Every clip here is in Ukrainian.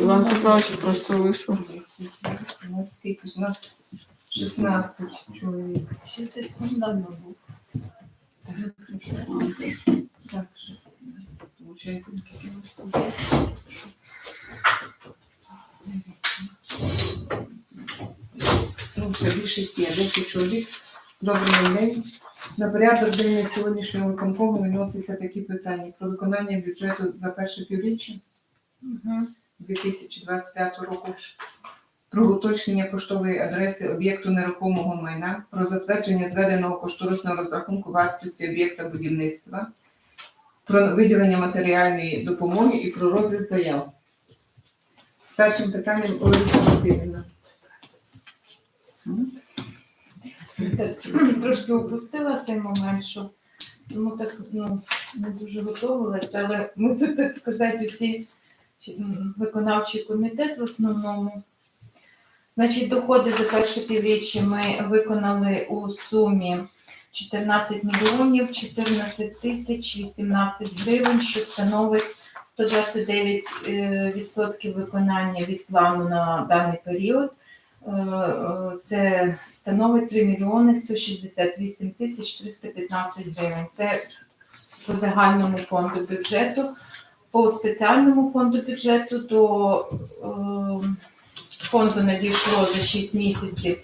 Іван Петрович просто вийшов. Скільки ж? У нас 16 чоловік. Ще це скандально був. Так, у? Ну, все більшість є, 10 чоловік. Добрий день. На порядок денний сьогоднішнього виконкому виносяться такі питання про виконання бюджету за перше півріччя 2025 року, про уточнення поштової адреси об'єкту нерухомого майна, про затвердження зведеного кошторисного розрахунку вартості об'єкта будівництва, про виділення матеріальної допомоги і про розгляд заяв. Першим питанням Олеся Васильівна. Трошки опустила цей момент, що тому так ну, не дуже готувалася, але ми тут, так сказати, усі виконавчий комітет в основному. Значить, доходи за перше півріччя ми виконали у сумі 14 мільйонів 14 тисяч 18 гривень, що становить 129% е, виконання від плану на даний період. Е, Це становить 3 мільйони 168 тисяч 315 гривень. Це по загальному фонду бюджету. По спеціальному фонду бюджету до е, фонду надійшло за 6 місяців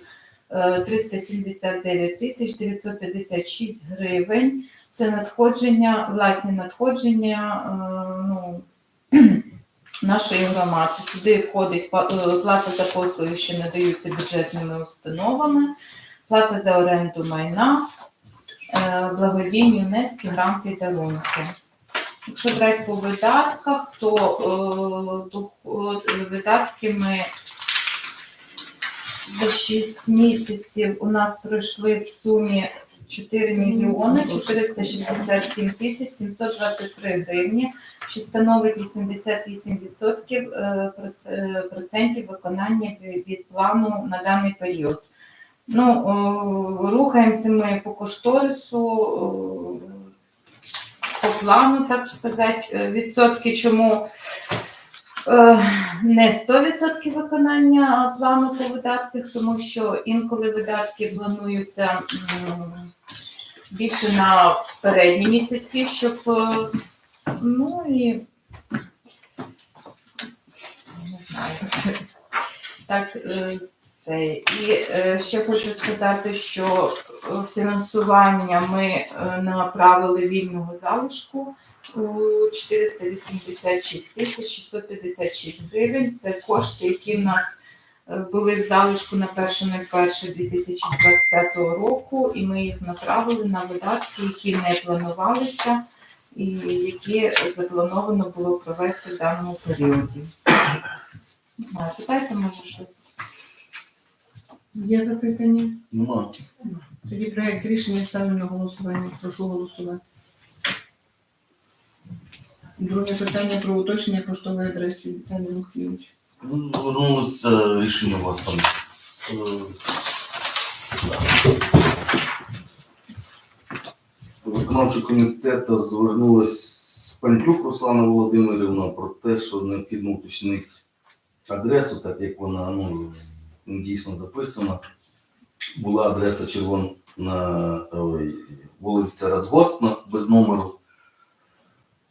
е, 379 тисяч 956 гривень. Це надходження, власні надходження е, ну, нашої громади. Сюди входить е, плата за послуги, що надаються бюджетними установами, плата за оренду майна, е, благодійні внески, гранти і дарунки. Якщо брати по видатках, то е, доход- е, видатки ми за 6 місяців у нас пройшли в сумі 4 мільйони 467 тисяч 723 гривні, що становить 88% е, процентів виконання від- плану на даний період. Ну, рухаємося ми по кошторису, по плану, так сказати, Е, відсотки чому е, не 100% виконання плану по видатках, тому що інколи видатки плануються більше на передні місяці, щоб е, ну і не знаю. Так, це. І е, ще хочу сказати, що е, фінансування ми е, направили вільного залишку у 486 тисяч 656 гривень. Це кошти, які в нас були в залишку на 1.01.2025 року, і ми їх направили на видатки, які не планувалися і які заплановано було провести в даному періоді. Питайте, може щось. Є запитання? Нема. Тоді проект рішення ставлю на голосування. Прошу голосувати. Друге питання про уточнення поштової адреси Віталій Олексійович. Ну, Звернулося рішення у вас там. е, Виконавчий комітет звернулась Пантюк Руслана Володимирівна про те, що необхідно уточнити адресу, так як вона ну, дійсно записана. Була адреса червона вулиця Радгостна без номеру.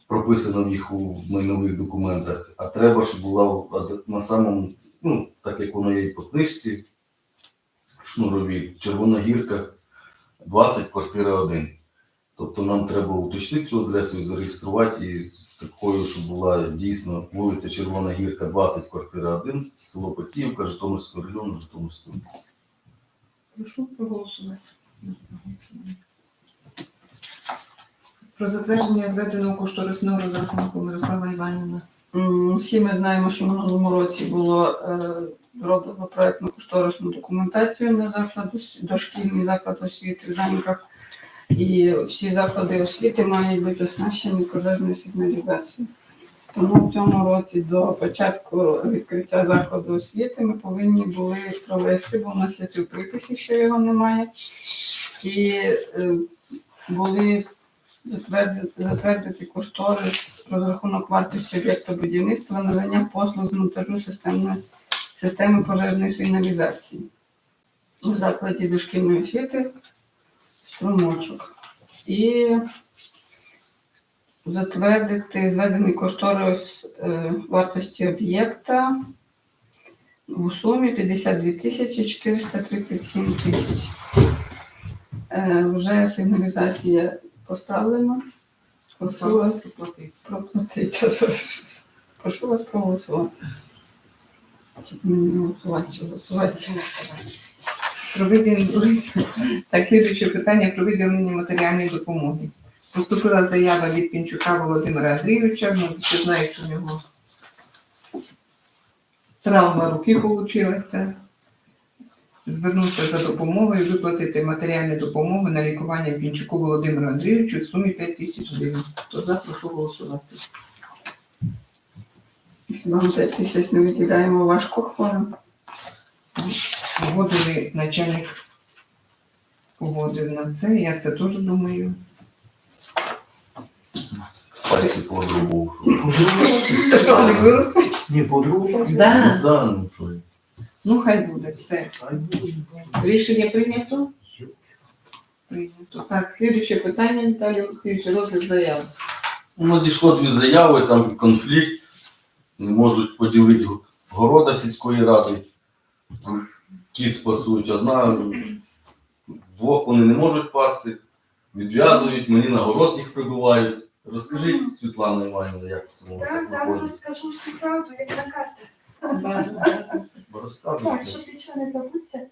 Прописано їх у майнових документах, а треба, щоб була на самому, ну, так як воно є і по книжці, шнурові, Червона гірка, 20, квартира 1. Тобто нам треба уточнити цю адресу зареєструвати і такою, щоб була дійсно вулиця Червона Гірка, 20, квартира 1, село Потіївка, Житомирського району, Житомирської області. Прошу проголосувати. Про затвердження зведеного кошторисного розрахунку Мирослава Іванівна. Всі ми знаємо, що в минулому році було е, зроблено проєктну кошторисну документацію на заклад дошкільний заклад освіти в Даньках. І всі заклади освіти мають бути оснащені пожежною сигналізацією. Тому в цьому році до початку відкриття закладу освіти ми повинні були провести, бо у нас є це в приписі, що його немає. І е, були затвердити, кошторис розрахунок вартості об'єкту будівництва, надання послуг з монтажу системи, системи пожежної сигналізації у закладі дошкільної освіти струмочок. І затвердити зведений кошторис е, вартості об'єкта у сумі 52 тисячі 437 тисяч. Е, Вже сигналізація поставлена. Прошу вас проплатити. Прошу вас проголосувати. Чи це мені голосувати, чи голосувати? Про виділення так, слідуюче питання про виділення матеріальної допомоги. Поступила заява від Пінчука Володимира Андрійовича. Ну, всі знають, що в нього травма руки вийшла. Звернувся за допомогою виплатити матеріальну допомогу на лікування Пінчуку Володимиру Андрійовичу в сумі 5 тисяч гривень. Хто за, прошу голосувати. Ми 5 тисяч не виділяємо важко хворим? Погодили начальник погодив на це. Я це теж думаю. Пальці по-другому. Та що вони виростуть? Не по-другому? Да. Ну, да, ну що. Ну, хай буде все. Хай буде. Рішення прийнято? Прийнято. Так, слідуюче питання, Віталій Олексійович, розгляд заяви. Ну, надійшло дві заяви, там конфлікт. Не можуть поділити города сільської ради. Кіт спасують. Одна, двох вони не можуть пасти, відв'язують, мені на город їх прибивають. Розкажіть, Світлана Іванівна, як це може Так, зараз розкажу всю правду, як на карті. Бо Так, щоб нічого не забудеться.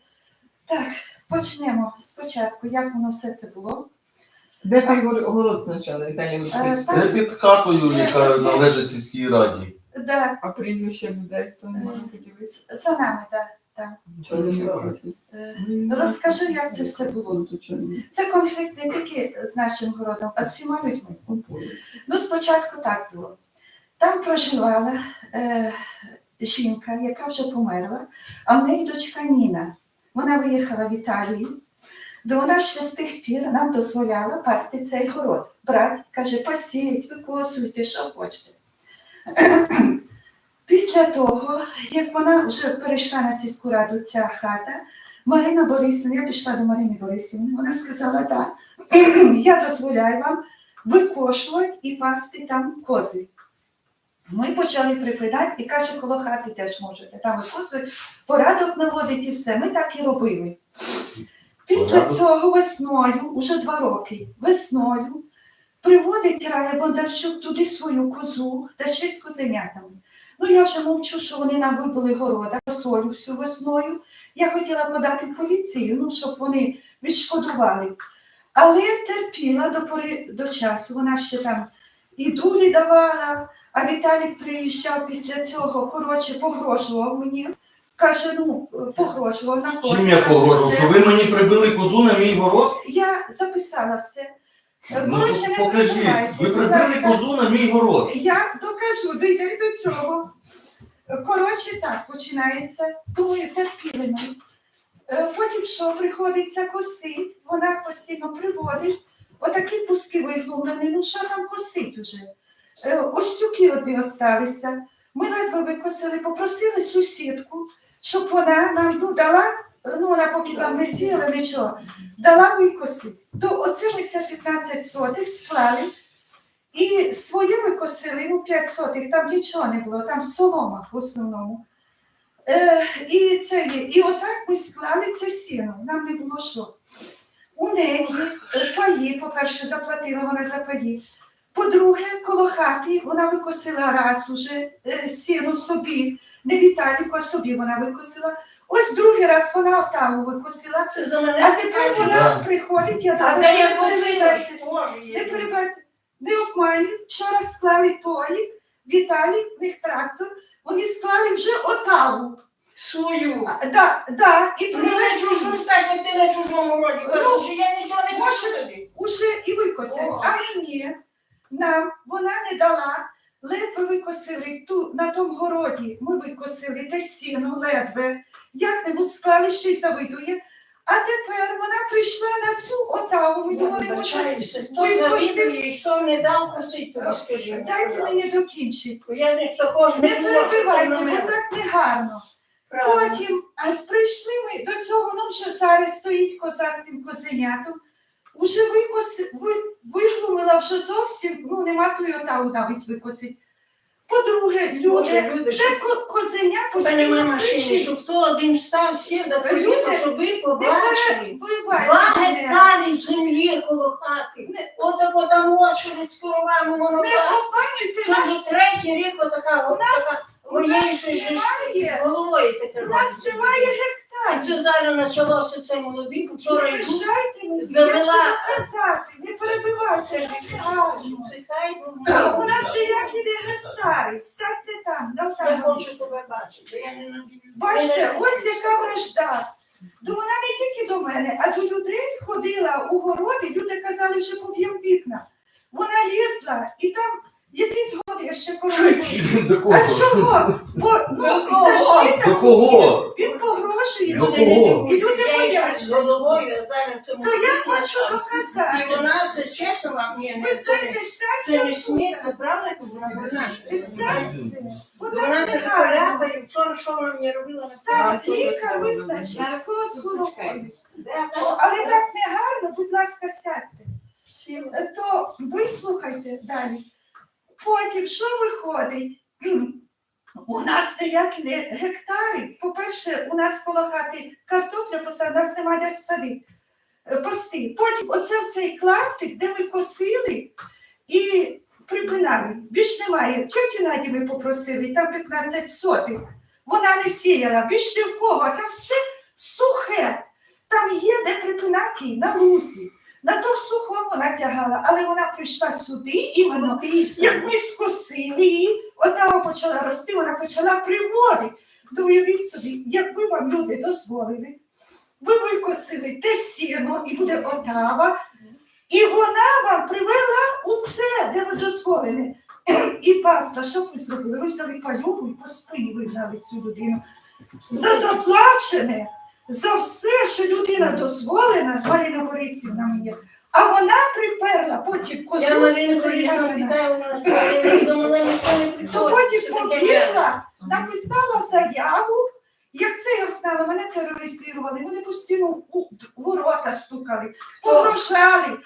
Так, почнемо спочатку, як воно все це було. Де той город спочатку, Віталій Олексійович? Е, Це під хатою, яка належить сільській раді. да, А прізвище людей, хто не може поділитися? за нами, так. Чого? Розкажи, як це все було. Ну? Це конфлікт не тільки з нашим городом, а з всіма людьми. Ну, спочатку так було. Там проживала е, жінка, яка вже померла, а в неї дочка Ніна. Вона виїхала в Італію, де вона ще з тих пір нам дозволяла пасти цей город. Брат каже, пасіть, викосуйте, що хочете. Після того, як вона вже перейшла на сільську раду ця хата, Марина Борисівна, я пішла до Марини Борисівни, вона сказала, так, я дозволяю вам викошувати і пасти там кози. Ми почали прикладати і каже, коло хати теж можете. Там викосують, порядок наводить і все. Ми так і робили. Після цього весною, уже два роки, весною, приводить Рая Бондарчук туди свою козу та з козенятами. Ну я вже мовчу, що вони нам вибили города, солю всю весною. Я хотіла подати в поліцію, ну, щоб вони відшкодували. Але терпіла до пори до часу. Вона ще там і дулі давала, а Віталік приїжджав після цього, коротше, погрожував мені. Каже, ну, погрожував на козу. Чим я погрожував? Що ви мені прибили козу на мій город? Я записала все. Ну, Коротше, не покажіть, ви будь прибили ласка. козу на мій город. Я докажу, дійде до цього. Коротше, так починається, тому і терпіли ми. Е, Потім що приходиться косить, вона постійно приводить. Отакі куски виглублені, ну що там косить уже? Е, Остюки одні осталися. Ми ледве викосили, попросили сусідку, щоб вона нам ну, дала, ну вона поки там не сіяла нічого, дала викосити. То оце ми це 15 сотих склали. І своє викосили, ну 5 сотих, там нічого не було, там солома в основному. Е, і це є. І отак ми склали це сіно, нам не було що. У неї е, паї, по-перше, заплатила вона за паї. По-друге, коло хати вона викосила раз уже е, сіно собі, не Віталіку, а собі вона викосила. Ось другий раз вона отаву викосила. Це за мене. А тепер вона Да. приходить, я думаю, що я ви Не перебивайте, не обманюй. Вчора склали Толік, Віталій, в них трактор. Вони склали вже отаву. Свою. А, да, да, і Ти не привезли. чужу ж так, як ти на чужому роді. Кажеш, що я нічого не Може, кажу тобі. Уже і викосили. О. А мені нам вона не дала. Ледве викосили ту на тому городі. Ми викосили те сіно, ледве. Як небудь склали ще й завидує. А тепер вона прийшла на цю отаву. Ми думали, може, хто завідує і хто не дав косить, тобі скажи. Дайте мені докінчити. Я не також Не не перебивайте, бо так не гарно. Правильно. Потім а прийшли ми до цього, ну що зараз стоїть коза з тим козенятом. Уже викоси, ви, виглумила вже зовсім, ну нема тої отаву навіть викосить. По-друге, Боже, люди, люди, це козеня постійно кричить. щоб хто один став, сів да поїхав, Люди, щоб ви побачили. Два гектари землі коло хати. Не- Отако там очередь з коровами воно Не обманюйте Це вже третій рік отака, от така У нас же ж немає, головою у нас немає А гектарів. це зараз почалося це молодий, вчора Не йду. мішайте мені, Завела- я хочу казати, не перебивайте. Гарно. Це хай У нас ніякі не гектари. Сядьте там, Я давай. хочу тебе бачити. Я не. Бачите, ось яка вражда. То вона не тільки до мене, а до людей ходила у городи, люди казали, що поб'ємо вікна. Вона лізла і там якісь годи ще корови. До кого? А чого? Бо ну, До кого? защита До кого? він погрожує. До люди. кого? І люди Я з бояться. головою, зараз це То я хочу начальство. І вона, це чесно вам, ні, Ви не це, знаєте, це не сміх, це правда, як вона Ви сядьте. Вона це гарна. поляпає, вчора що вона мені робила на Так, лікар визначить, хто з головою. О. Але так не гарно, будь ласка, сядьте. То вислухайте далі. Потім, що виходить? У нас ніякі не гектари. По-перше, у нас коло хати картопля у нас немає де садити. е, Пасти. Потім оце в цей клаптик, де ми косили і припинали. Більш немає. Тьоті Наді ми попросили, там 15 сотих. Вона не сіяла, більш ні в кого, там все сухе. Там є де припинати на лузі. На то сухо вона тягала, але вона прийшла сюди і воно, як ми скосили її, вона почала рости, вона почала приводити. То уявіть собі, якби вам люди дозволили, ви викосили те сіно і буде отава, і вона вам привела у це, де ви дозволені. І паста, що б ви зробили? Ви взяли палюбу і по спині вигнали цю людину. За заплачене, за все, що людина дозволена, Марина Борисівна мені. А вона приперла потім козу Я Марина вона ніхто. То потім побігла, написала заяву. Як це я знала, мене тероризували, вони постійно у ворота стукали, погрожали.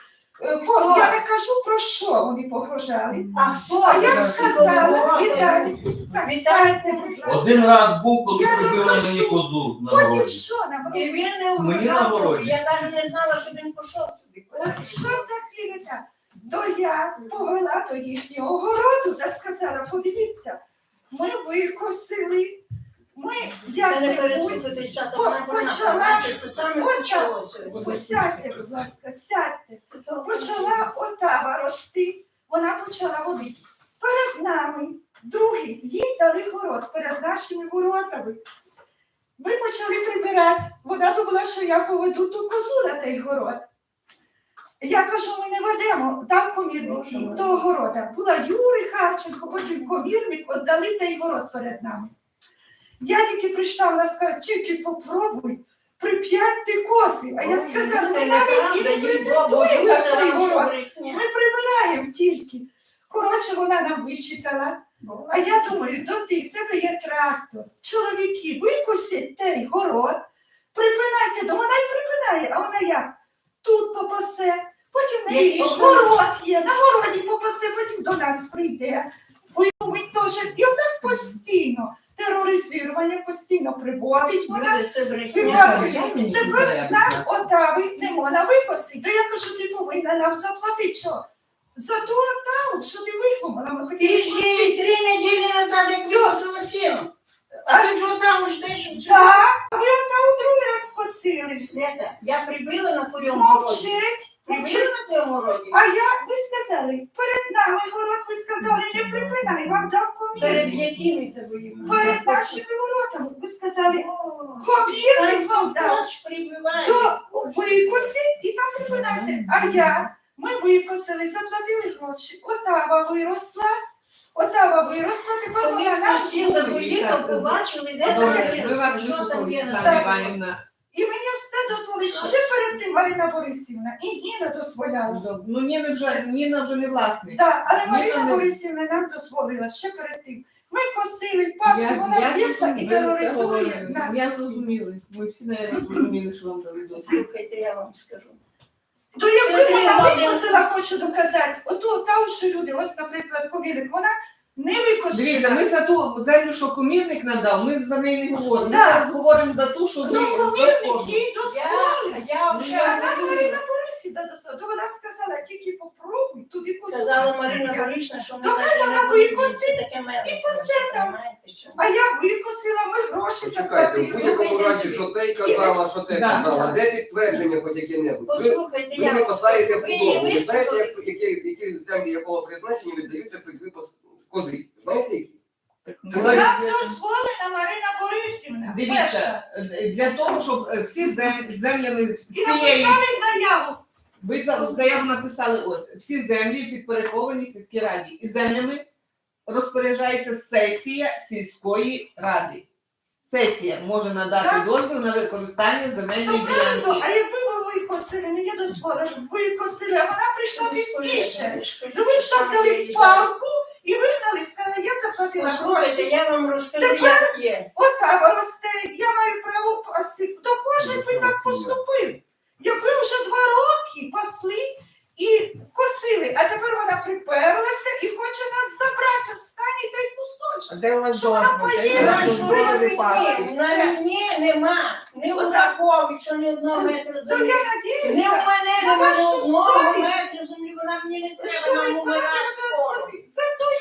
Е, Я не кажу про що вони погрожали. А хто? А я сказала? Віталій, так сядьте, будь ласка. Один раз був, коли Я прибили докажу. мені козу на Потім городі. що нам І робити? він не Мені на вважав, городі. я навіть не знала, що він пішов туди. От Що за клівета? То я повела до їхнього городу та сказала, подивіться, ми викосили, ми як Це не не будь, пересипати чата, по- вона почала- почала, це саме От почалося. посядьте, будь ласка, сядьте. Почала отава рости, вона почала водити. Перед нами другий, їй дали город перед нашими воротами. Ми почали прибирати. Вона думала, що я поведу ту козу на той город. Я кажу, ми не ведемо, там комірник того города. Була Юрій Харченко, потім комірник, віддали той город перед нами. Я тільки прийшла, вона сказала, тільки попробуй, прип'ять ти коси. А я сказала, ми навіть і не претендуємо на це город. Ми прибираємо тільки. Коротше, вона нам вичитала. А я думаю, до тих, в тебе є трактор. Чоловіки, викосять той город, припинайте, то вона й припинає, а вона як? Тут попасе, потім в неї город є, на городі попасе, потім до нас прийде. Вимить теж. І отак постійно. Тероризування постійно приводить вона. Це брехня. Тепер нам не можна викосити. То я кажу, ти повинна нам заплатити що? За ту отаву, що ти викликала, ми Ти хотіли ж косити. їй три неділі назад як вивозила сіно. А ти ж там ждеш, що Так, а ви отаву другий раз косили. Я прибила на твоєму. Мовчить. Прибила на твоєму городі. А я, ви сказали, перед нами город, ви сказали, не припинай, вам дав Перед комірник. якими тебе Перед нашими воротами. Ви сказали, Та комірник вам дав. То викосіть і там припинайте. А я, ми викосили, заплатили гроші. Отава виросла, отава виросла, тепер вона буде. поїхав, побачили, де це таке. таке, вам що там є все дозволить ще перед тим Марина Борисівна і Ніна дозволяла. Ну Ніна вже Ніна вже не власник. Так, але Ніна Марина не- Борисівна нам дозволила ще перед тим. Ми косили паску, вона я і тероризує нас. Я зрозуміла. Ми всі навіть зрозуміли, що вам дали досвід. Слухайте, я вам скажу. То якби вона треба хочу доказати, ото та що люди, ось, наприклад, комілик, вона не Дивіться, викосила. ми за ту землю, що комірник надав, ми за неї не говоримо. Ми Да. зараз говоримо за ту, що ви Ну, комірник їй дозволив. Я, я А вже нам. Марина Борисівна дозволила. То вона сказала, тільки попробуй, туди кусок. Сказала Марина Борисівна, що ми навіть вона не будемо коси- це таке мело. і косе там. Знаєте, що? А я викосила, ми гроші Почекайте, в заплатили. будь-якому разі, що те казала, що те Да. казала, де підтвердження хоч яке-небудь? Ви, Послухайте, ви я не посаєте Ви худобу. Ви знаєте, як, які, які землі якого призначення віддаються під випас кози? Знаєте які? Це ну, навіть- Нам дозволена Марина Борисівна. Перша. Дивіться, е, для того, щоб е, всі зем- землями І всієї написали заяву. ви за- заяву написали ось всі землі підпорядковані сільській раді і землями розпоряджається сесія сільської ради. Сесія може надати Так. дозвіл на використання земельної Ну правильно, ділянки. а якби ви викосили, мені дозволили, викосили, а вона прийшла пізніше. Ну ви що взяли палку і вигнали, сказали, я заплатила Послухайте, гроші. я вам розкажу, Тепер- як є. От кава росте, я маю право пасти. То кожен би так поступив. Якби вже два роки пасли і косили, а тепер вона приперлася і хоче нас забрати в стані той кусочок. Де у вас Що вона дозвіл? Де поїде? у що вона говорю, палки? на мені нема. Ні у Раковича, ні одного метру То землі. я Не в надіюся, мене на нема ні вашу одного совість. метру землі, вона мені не що треба, ви нам умирати скоро.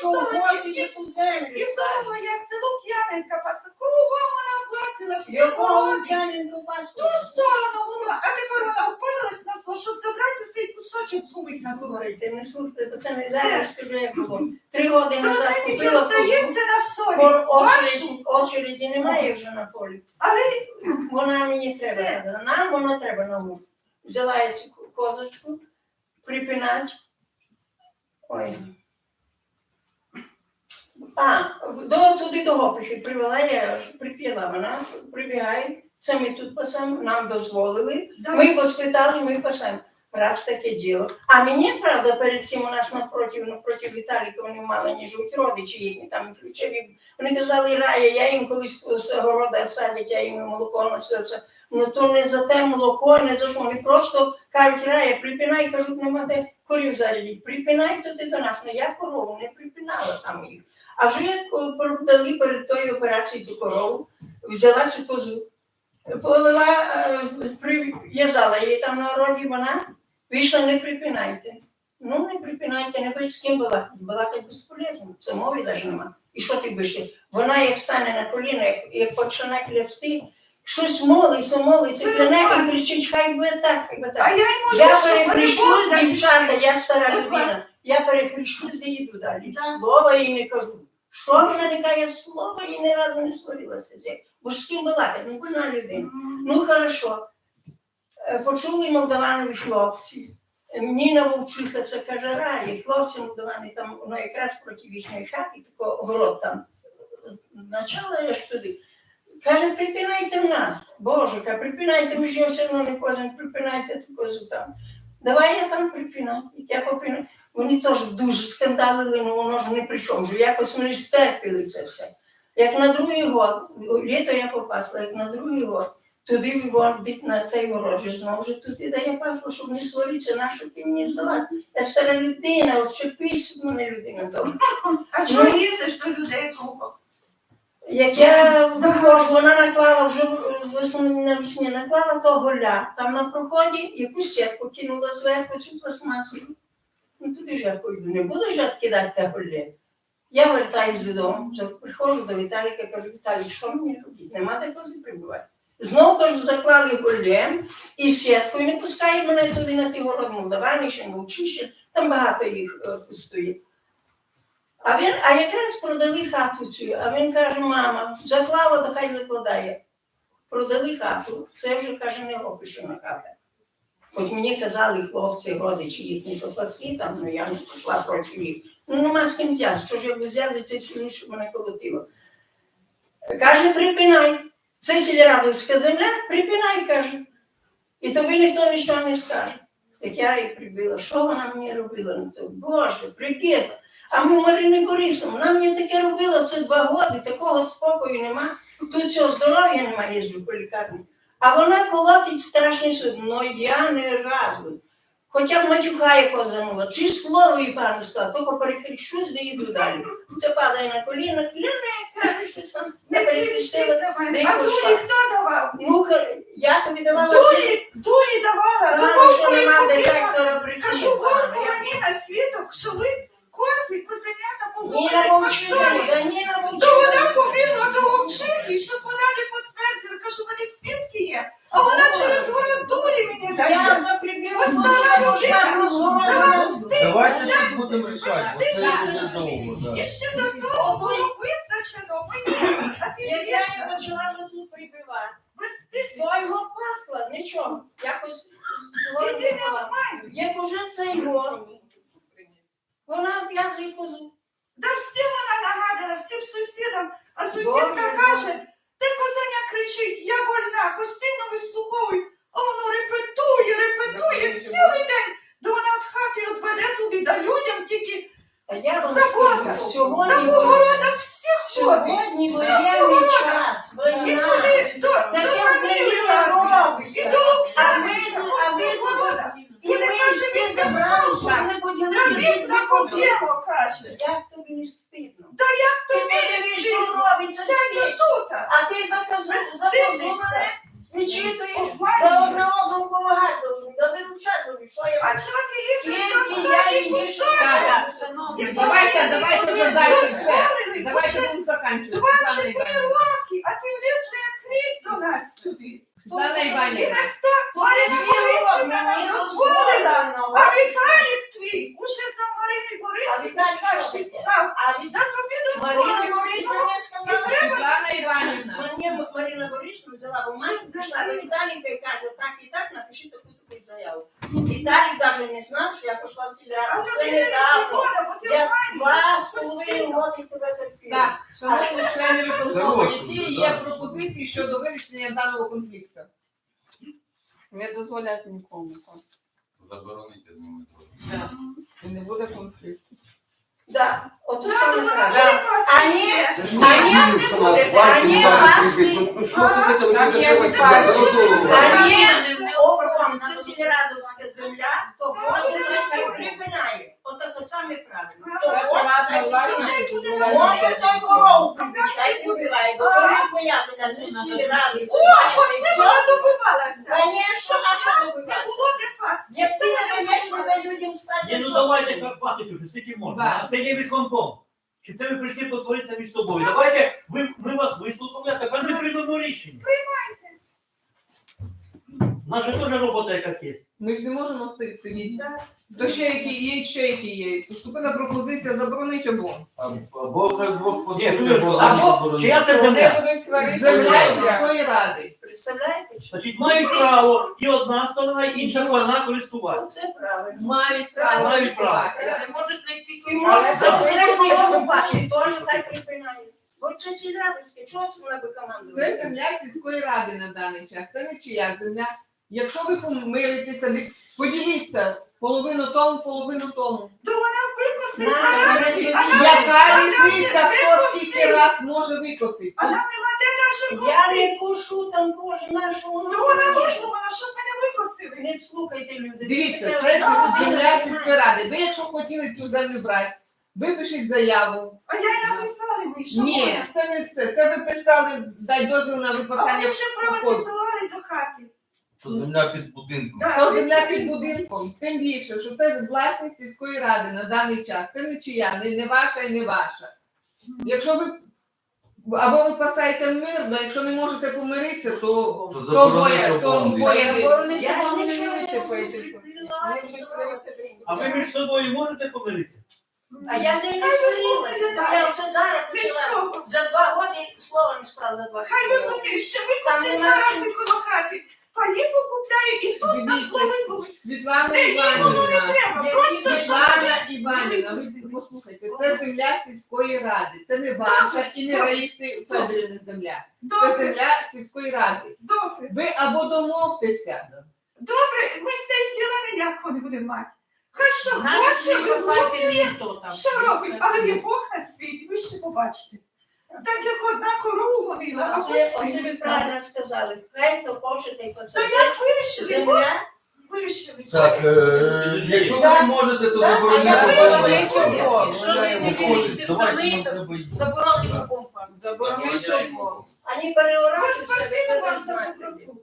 Що землю І ставити? того, як це Лук'яненка пасла, кругом вона власила всі Якого городи. Лук'яненко пасту? ту сторону була, а тепер вона вперлась на зло, щоб забрати цей кусочок згубить на зло. Слухайте, не слухайте, бо це не зараз скажу, як було. Три роки Ну назад це тільки купила остається на совість вашу, очереді, очереді немає вже на полі. але Вона мені Все. треба. Нам вона треба на вух. Взяла я цю козочку, припинать. Ой. А, до, туди того прийшли, привела я, прип'яла вона, прибігає. Це ми тут пасемо, нам дозволили. Ми поспитали, ми пасемо. Раз таке діло. А мені, правда, перед цим у нас напроти, напроти Віталіка вони мали не живуть родичі їхні, там ключові. Вони казали, Рая, я їм колись з города садять, я їм молоко це. Ну то не за те молоко, не за що. Вони просто кажуть, Рая, припинай, кажуть, нема де корів зарядити. Припинай то ти до нас. Ну я корову не припинала там їх. А вже як продали перед тою операцією ту корову, взяла цю козу, полила, е, прив'язала її там на городі, вона вийшла, не припинайте. Ну, не припинайте, не будь з ким балакати. Балакати безполезно, це мови навіть нема. І що ти будеш? Вона як встане на коліна, як, як почне клясти, щось молиться, молиться, кляне і кричить, хай би так, хай би а я йому Я перехрещусь, дівчата, я стара людина. Я перехрещусь, де йду далі. Да. Слова їй не кажу. Що не каже, слова їй ні разу не сварилася. Бо ж з ким балакати, ну больна людина. Ну хорошо. Е, Почули молдаванові хлопці. Ніна Вовчиха це каже рає, хлопці молдавани там, воно якраз проти їхньої хати, тако город там. Начала я ж туди. Каже, припинайте нас. Боже, каже, припинайте, ми ж все одно не ходимо, припинайте ту козу там. Давай я там припинаю. Я попинаю. Вони теж дуже скандалили, ну воно ж не прийшов. Вже якось вони стерпіли це все. Як на другий год, літо я попасла, як на другий год, туди вон бить на цей ворожі, знову ж туди, де я пасла, щоб не сваритися, на що ти мені здала. Я стара людина, от чепись мене людина добра. А чого лізеш до людей кругом? Як я виходжу, вона наклала вже весною навесні, наклала того голя. Там на проході якусь сітку кинула зверху цю пластмасу. Ну туди ж я пойду, не буду ж я кидати те голля. Я вертаюсь додому, приходжу до Віталіка, кажу, Віталій, що мені робити? Нема де кози прибувати. Знову кажу, заклали голлем і сіткою, не пускає мене туди на ті город Молдавані, ще Мовчище, там багато їх е, пустує. А він, а якраз продали хату цю, а він каже, мама, заклала, то хай закладає. Продали хату, це вже каже, не опишена хата. Хоч мені казали хлопці, родичі їхні, що паси там, ну я не пішла проти їх. Ну нема з ким взяти, що ж я взяли це чужу, що мене колотило. Каже, припинай. Це сільрадовська земля, припинай, каже. І тобі ніхто нічого не скаже. Як я її прибила, що вона мені робила? Ну, то, Боже, прип'єта. А ми Марини Борисовна, вона мені таке робила це два роки, такого спокою нема. Тут цього здоров'я нема, їжджу по лікарні. А вона колотить страшний суд. Ну я не разу. Хоча матюка якого занула, чи слово їй пану сказала, тільки перехрещусь, де йду далі. Це падає на коліна, я не каже, що там не Не не А дулі хто давав? Ну, я тобі давала Дулі, дулі давала. Що нема що детектора Кажу, вовку мені на світок, що ви коси, козенята Ніна погубили мовчила, посолі. да Ніна То вона мовчила. Давайте щось будемо рішати, бо це буде довго. да. І ще до того було визначено мені, а ти я лізла. почала тут прибивати. Безстидно. То його пасла, нічого. Якось Іди не ламай. Як уже цей год, вона в'язує козу. Да всім вона нагадала, всім сусідам. А сусідка Добре, каже, те козаня кричить, я больна, постійно вислуховую. А воно репетує, репетує цілий день. Да вона від хати відведе туди, да людям тільки А я вам Що вони... сьогодні на погородах всі ходить. Сьогодні воєнний час, І війна. туди до, Так до як фамілії ви разом, і до А ви, Лук'янівки, по а ви всіх городах. І ми всі забрали, щоб не Та поділити він на побєго каже. Як тобі не стидно? Та як Ти тобі не подивись, що стидно? робиться Сядь тут. тут. А ти заказу, заказу мене, відчитуєш, Обманюєш. за одне одному допомагати должен, да виручати должен, що я А чого ти лізеш Скільки до я своїх її кусочок? шановні, І давайте, вони давайте тобі вже далі все. дозволили Давайте уже будемо закінчувати. Двадцять Світлана три Іванівна. роки, а ти влізли як кріт до нас сюди. Світлана І Іванівна. ніхто Марина Борисівна нам дозволила, а Віталік твій уже за Марини Борисівни Віталік що старший таке? став. А Та від тобі Марина дозволили. Борисовна сказала, що Світлана Іванівна. Мені Марина Борисовна взяла бумажку, прийшла до Віталіка і каже, так і так, напиши таку таку заяву. Віталік навіть не знав, що я пішла в А сільраду. Це не ти Я два з половиною роки тебе терпіла. Так, шановні члени виконкому, які є пропозиції щодо вирішення даного конфлікту? Не дозволяти нікому. так. Заборонити з ними трохи. Да. І не буде конфлікту. Да, ото Правда, саме виліпа А собі. Це ж А ні, не вірю, що нас а бачить, ні, бачить, вас прибить. Ну, що це таке? Там Ви є кажете, випадки. розумію. А ні, оком, це сільрадовська земля, то хоче, нехай припинає. Отаке саме правильно. То приватна хай власність. Може, той корову прибить, хай прибиває, бо твоя земля, це сільрадовська. О, оце вона добивалася. Конечно, а що Не добиватися? було давайте Карпатики вже, скільки можна. Да. Це є виконком. Чи це ви прийшли посваритися між собою? Давайте ви, ми вас вислухали, а тепер ми приймемо рішення. Приймайте. Наша теж робота якась є. Ми ж не можемо стоїти сидіти. Да. То ще які є, ще які є. Поступила пропозиція заборонити обом. Або хай Бог Ні, послухає, Юлія, або або- не чия це Вони земля? будуть сваритися. Земля Земля. сільської ради. Представляєте? що? Значить, мають право і одна сторона, і інша сторона користуватися. Оце правильно. Мають право Мають право. Не можуть знайти Але може це треба його бачить, теж так припинають. Бо це сільрадовське, чого це вона би Це земля сільської ради на даний час. Це не чия земля. Якщо ви помиритеся, ви поділіться половину тому, половину тому. То вона викосила не Яка різниця, хто скільки раз може викосити? А нам нема де навіть Я не кушу там, боже, нашого То вона видумала, щоб мене викосили. Не слухайте люди. Дивіться, це земля сільської ради. Ви, якщо хотіли цю землю брати, ви пишіть заяву. А я й написала, ви що Ні, це не це. Це ви писали, дай дозвіл на А випасання. вони вже приватизували до хати. То земля під будинком. То земля під будинком, тим більше, що це власність сільської ради на даний час. Це не чия, не, не ваша і не ваша. Якщо ви або ви пасаєте мирно, якщо не можете помиритися, то То то заборонити боє, то обом. боє. Заборонити Я ж вам нічого не сваритися. А ви між собою можете помиритися? А я за не сварилася, бо я все зараз почала. За два роки слова не сказала за два Хай ви вони Там викосили нема два коло хати. Паї покупляє і тут на словину. Світлана не Іванівна. треба, просто Світлана Іванівна, ви послухайте, це земля сільської ради. Це не ваша і не Раїси Федорівни земля. Це добре, земля сільської ради. добре. Ви або домовтеся. Добре, ми з цієї діла ніякого не будемо мати. Хай що хоче, висловлює, що робить, але є Бог на світі, ви ще побачите. Так як одна корову гонила, а Оце, потім оце ви правильно сказали. Хай то хочете і То посадити. як вирішили, Земля. вирішили. Так, е, якщо ви не можете, то Да, забороніть. а я забороніть. вирішила, Забороніть. Якщо ви не Ну, вирішите давайте, самі, то треба їх. заборонити компас. Забороняйте Забороняємо. Ані переорати. Спасибо вам за доброту.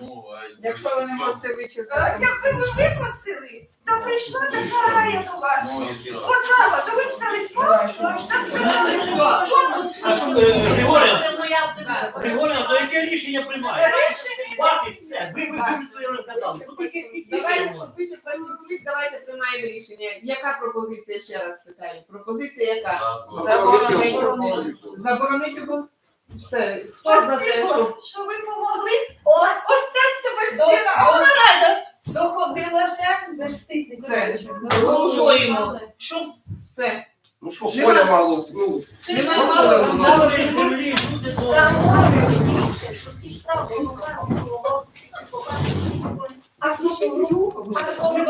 Ну, Якщо ви не можете Е, вичерпати. Якби ви викосили, то прийшла така рая до вас. Ну? Одна, то ви взяли палку, та сказали, що, е, Григорія, Це моя земля. Григорія, то яке рішення приймає? рішення. Хватить все, ви ви ви своє розказали. Ну, Давайте, щоб конфлікт, давайте приймаємо рішення. Яка пропозиція ще раз питаю? Пропозиція яка? Заборонити. Заборонити бо все. Хто за те, щоб що ви помогли остатися без сина, а вона рада. Доходилася безстидниця. це голосуємо? Що це? Ну що, Соля поля мало. Ну, Це ж мало. Мало землі, ну, там, ну, А ще